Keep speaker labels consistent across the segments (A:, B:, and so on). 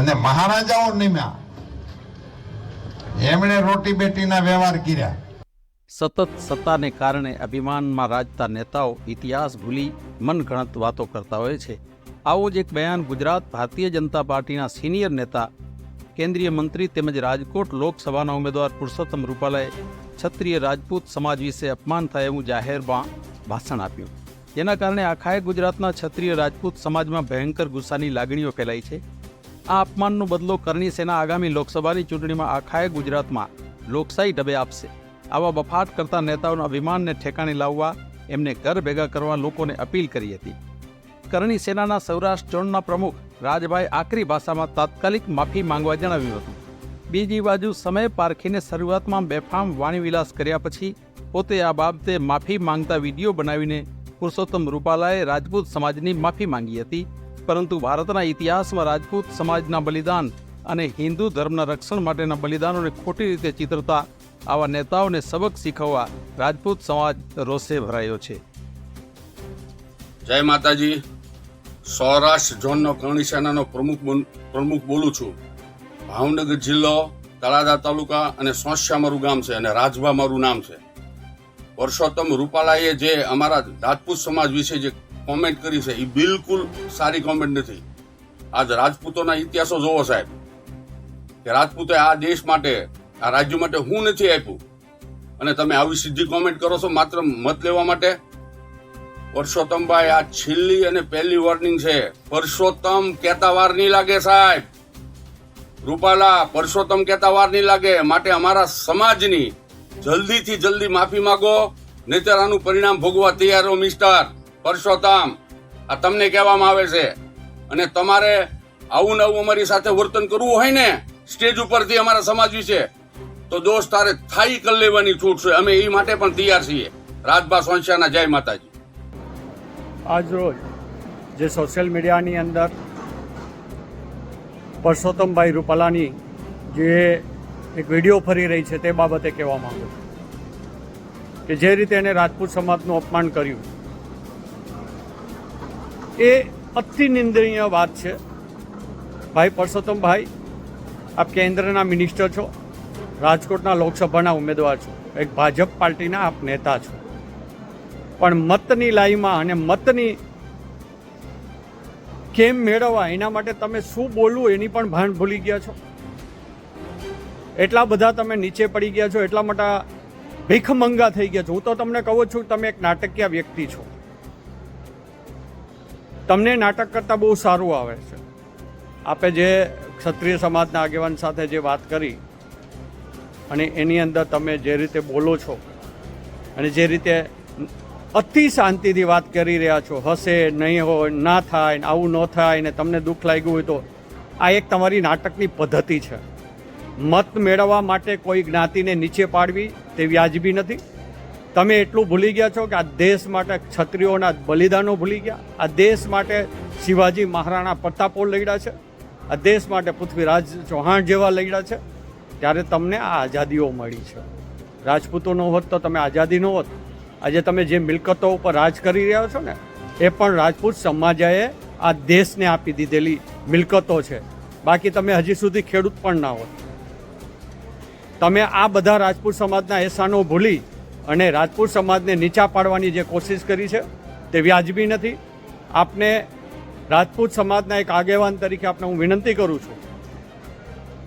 A: અને મહારાજાઓ નિમ્યા. એમણે રોટી બેટીના વ્યવહાર કર્યા.
B: સતત સત્તાને કારણે અભિમાનમાં રાજતા નેતાઓ ઇતિહાસ ભૂલી મનગણત વાતો કરતા હોય છે. આવો જ એક બયાન ગુજરાત ભારતીય જનતા પાર્ટીના સિનિયર નેતા, કેન્દ્રીય મંત્રી તેમજ રાજકોટ લોકસભાના ઉમેદવાર પુરુષોત્તમ રૂપાલાએ ક્ષત્રિય રાજપૂત સમાજ વિશે અપમાન થાય એવું જાહેરમાં ભાષણ આપ્યું. જેના કારણે આખાએ ગુજરાતના ક્ષત્રિય રાજપૂત સમાજમાં ભયંકર ગુસ્સાની લાગણીઓ ફેલાઈ છે. આ અપમાનનો બદલો કરણી સેના આગામી લોકસભાની ચૂંટણીમાં આખાએ ગુજરાતમાં લોકશાહી ઢબે આપશે. આવા બફાટ કરતા નેતાઓના અભિમાનને ઠેકાણે લાવવા એમને ઘર ભેગા કરવા લોકોને અપીલ કરી હતી. કરણી સેનાના સૌરાષ્ટ્ર ઝોનના પ્રમુખ રાજભાઈ આકરી ભાષામાં તાત્કાલિક માફી માંગવા જણાવ્યું હતું. બીજી બાજુ સમય પારખીને શરૂઆતમાં બેફામ વાણીવિલાસ કર્યા પછી પોતે આ બાબતે માફી માંગતા વીડિયો બનાવીને પુરુષોત્તમ રૂપાલાએ રાજપૂત સમાજની માફી માંગી હતી. પરંતુ ભારતના ઇતિહાસમાં રાજપૂત સમાજના બલિદાન અને હિન્દુ ધર્મના રક્ષણ માટેના બલિદાનોને ખોટી રીતે ચિતરતા આવા નેતાઓને સબક શીખવવા રાજપૂત સમાજ રોષે ભરાયો છે.
C: જય માતાજી. સૌરાષ્ટ્ર ઝોનનો કરણી સેનાનો પ્રમુખ પ્રમુખ બોલું છું. ભાવનગર જિલ્લો, તળાજા તાલુકા અને સોંસ્યા મારું ગામ છે અને રાજભા મારું નામ છે. પરસોત્તમ રૂપાલાએ જે અમારા રાજપૂત સમાજ વિશે જે કોમેન્ટ કરી છે એ બિલકુલ સારી કોમેન્ટ નથી. આજ રાજપૂતોના ઇતિહાસો જોવો સાહેબ. કે રાજપૂતે આ દેશ માટે, આ રાજ્ય માટે હું નથી આપ્યું. અને તમે આવી સીધી કોમેન્ટ કરો છો, માત્ર મત લેવા માટે? પરસોત્તમભાઈ, આ છેલ્લી અને પહેલી વોર્નિંગ છે. પરસોત્તમ કહેતા વાર નહીં લાગે સાહેબ. રૂપાલા, પરસોત્તમ કહેતા વાર નહીં લાગે. માટે અમારા સમાજની જલ્દીથી જલ્દી માફી માંગો, નહીતર આનું પરિણામ ભોગવા તૈયાર હો મિસ્ટર પરસોત્તમ, આ તમને કહેવામાં આવે છે. અને તમારે આવું ને આવું અમારી સાથે વર્તન કરવું હોય ને, સ્ટેજ ઉપરથી અમારા સમાજ વિશે, તો દોસ્ત, તારે થાઈ કરી લેવાની છૂટ છે. અમે એ માટે પણ તૈયાર છીએ. રાજભા સોંશિયાના જય માતાજી.
D: આજ રોજ જે સોશિયલ મીડિયાની અંદર પરસોત્તમભાઈ રૂપાલાની જે એક વીડિયો ફરી રહી છે તે બાબતે કહેવા માંગુ છું કે જે રીતે એને રાજપૂત સમાજનું અપમાન કર્યું એ અતિ નિંદનીય વાત છે. ભાઈ પરસોત્તમભાઈ, આપ કેન્દ્રના મિનિસ્ટર છો, રાજકોટના લોકસભાના ઉમેદવાર છો, એક ભાજપ પાર્ટીના આપ નેતા છો. પણ મતની લાઈમાં અને મતની કેમ મેળવવા, એના માટે તમે શું બોલવું એની પણ ભાન ભૂલી ગયા છો? એટલા બધા તમે નીચે પડી ગયા છો, એટલા મોટા ભીખમંગા થઈ ગયા છો. હું તો તમને કહું છું, તમે એક નાટકીય વ્યક્તિ છો. તમને નાટક કરતાં બહુ સારું આવે છે. આપે જે ક્ષત્રિય સમાજના આગેવાન સાથે જે વાત કરી, અને એની અંદર તમે જે રીતે બોલો છો, અને જે રીતે અતિ શાંતિથી વાત કરી રહ્યા છો, હશે, નહીં હોય, ના થાય, ને આવું ન થાય, ને તમને દુઃખ લાગ્યું હોય તો, આ એક તમારી નાટકની પદ્ધતિ છે. મત મેળવવા માટે કોઈ જ્ઞાતિને નીચે પાડવી તે વ્યાજબી નથી. તમે એટલું ભૂલી ગયા છો કે આ દેશ માટે ક્ષત્રિયોના બલિદાનો ભૂલી ગયા? આ દેશ માટે શિવાજી મહારાણા પ્રતાપો લડ્યા છે? આ દેશ માટે પૃથ્વીરાજ ચૌહાણ જેવા લડ્યા છે? ત્યારે તમને આ આઝાદીઓ મળી છે. રાજપૂતો ન હોત તો તમે આઝાદી ન હોત. આજે તમે જે મિલકતો ઉપર રાજ કરી રહ્યા છો ને, એ પણ રાજપૂત સમાજાએ આ દેશને આપી દીધેલી મિલકતો છે. બાકી તમે હજી સુધી ખેડૂત પણ ના હોત. તમે આ બધા રાજપૂત સમાજના એસાનો ભૂલી અને રાજપૂત સમાજને નીચા પાડવાની જે કોશિશ કરી છે, તે વ્યાજબી નથી. આપને રાજપૂત સમાજના એક આગેવાન તરીકે આપને હું વિનંતી કરું છું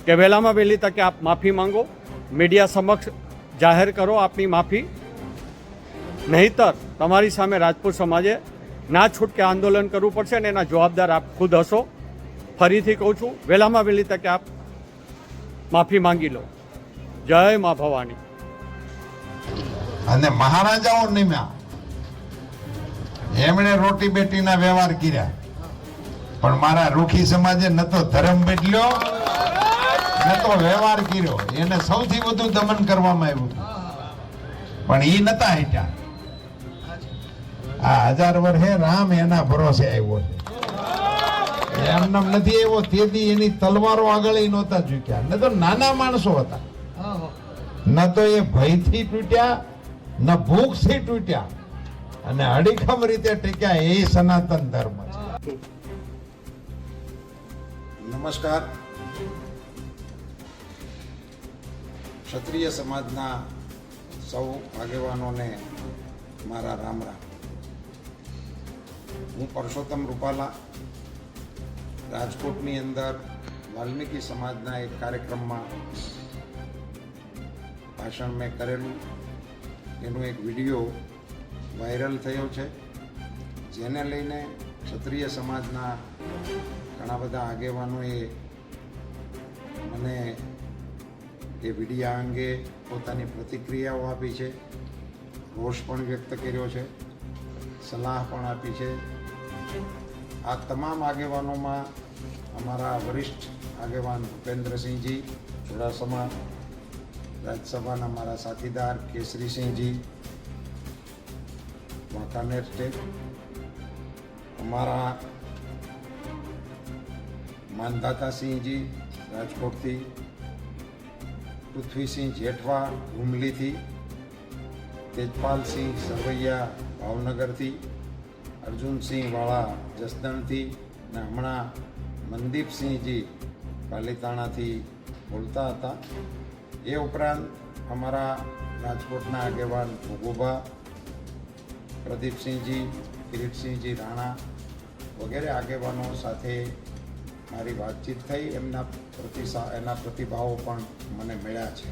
D: કે વહેલામાં વહેલી તકે આપ માફી માંગો, મીડિયા સમક્ષ જાહેર કરો આપની માફી. નહીતર તમારી સામે રાજપૂત સમાજે ના છૂટકે આંદોલન કરવું પડશે અને એના જવાબદાર આપ ખુદ હશો. ફરીથી કહું છું, વહેલામાં વહેલી તકે આપ માફી માંગી લો. જય મા ભવાની.
A: અને મહારાજાઓ નિમ્યા. એમણે રોટી બેટીના વ્યવહાર કર્યા. પણ મારા રૂખી સમાજે ન તો ધર્મ બેટલ્યો ન તો વ્યવહાર કર્યો. એને સૌથી વધુ દમન કરવામાં આવ્યું પણ ઈ નતા હેઠા આ હજાર વર્ષે રામ એના ભરોસે આવ્યો છે. એમનેમ નથી આવ્યો તેથી એની તલવારો આગળ ય નહોતા ઝૂક્યા. ન તો નાના માણસો હતા. ન તો એ ભયથી તૂટ્યા ન ભૂખથી તૂટ્યા. અને અડીખમ રીતે ટીક્યા એ સનાતન ધર્મ છે. નમસ્કાર. ક્ષત્રિય સમાજના સૌ આગેવાનોને મારા રામ રામ. હું પરસોત્તમ રૂપાલા, રાજકોટની અંદર વાલ્મીકી સમાજના એક કાર્યક્રમમાં ભાષણ મેં કરેલું. એનો એક વીડિયો વાયરલ થયો છે, જેને લઈને ક્ષત્રિય સમાજના ઘણા બધા આગેવાનોએ મને એ વિડીયા અંગે પોતાની પ્રતિક્રિયાઓ આપી છે, રોષ પણ વ્યક્ત કર્યો છે, સલાહ પણ આપી છે. આ તમામ આગેવાનોમાં અમારા વરિષ્ઠ આગેવાન ભૂપેન્દ્રસિંહજી ચુડાસમા રાજ્યસભાના મારા સાથીદાર કેસરીસિંહજી વાંકાનેર સ્ટેટ અમારા માનદાતાસિંહજી રાજકોટથી પૃથ્વીસિંહ જેઠવા હુમલીથી તેજપાલસિંહ સરવૈયા ભાવનગરથી અર્જુનસિંહ વાળા જસદણથી અને હમણાં મનદીપસિંહજી પાલીતાણાથી બોલતા હતા એ ઉપરાંત અમારા રાજકોટના આગેવાન ભોગોભા, પ્રદીપસિંહજી, કિરીટસિંહજી રાણા વગેરે આગેવાનો સાથે મારી વાતચીત થઈ. એમના પ્રતિસા, એના પ્રતિભાવો પણ મને મળ્યા છે.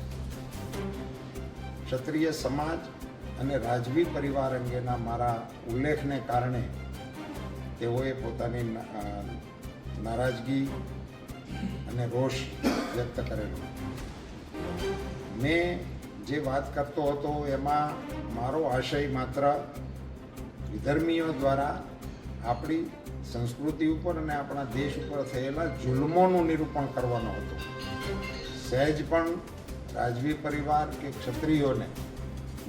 A: ક્ષત્રિય સમાજ અને રાજવી પરિવાર અંગેના મારા ઉલ્લેખને કારણે તેઓએ પોતાની નારાજગી અને રોષ વ્યક્ત કરેલો. મેં જે વાત કરતો હતો, એમાં મારો આશય માત્ર વિધર્મીઓ દ્વારા આપણી સંસ્કૃતિ ઉપર અને આપણા દેશ ઉપર થયેલા જુલ્મોનું નિરૂપણ કરવાનો હતો. સહેજ પણ રાજવી પરિવાર કે ક્ષત્રિયોને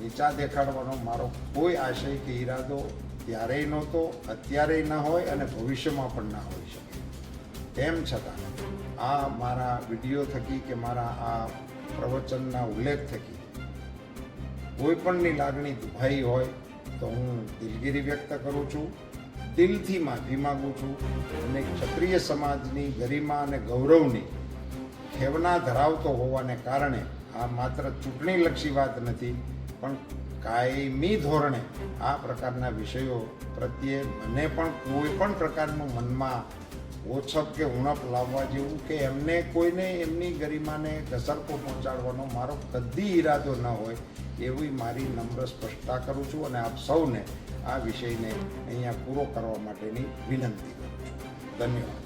A: નીચા દેખાડવાનો મારો કોઈ આશય કે ઈરાદો ત્યારેય નહોતો, અત્યારેય ન હોય અને ભવિષ્યમાં પણ ના હોઈ શકે. તેમ છતાં આ મારા વીડિયો થકી કે મારા આ પ્રવચનના ઉલ્લેખ થકી. કોઈ પણની લાગણી દુભાઈ હોય તો હું દિલગીરી વ્યક્ત કરું છું, દિલથી માફી માગું છું અને ક્ષત્રિય સમાજની ગરિમા અને ગૌરવની ખેવના ધરાવતો હોવાને કારણે આ માત્ર ચૂંટણીલક્ષી વાત નથી, પણ કાયમી ધોરણે આ પ્રકારના વિષયો પ્રત્યે મને પણ કોઈ પણ પ્રકારનું મનમાં ઓછપ કે ઉણપ લાવવા જેવું કે એમને કોઈને એમની ગરિમાને ઘસરકો પહોંચાડવાનો મારો કદી ઈરાદો ન હોય એવી મારી નમ્ર સ્પષ્ટતા કરું છું અને આપ સૌને આ વિષયને અહીંયા પૂરો કરવા માટેની વિનંતી કરું છું. ધન્યવાદ.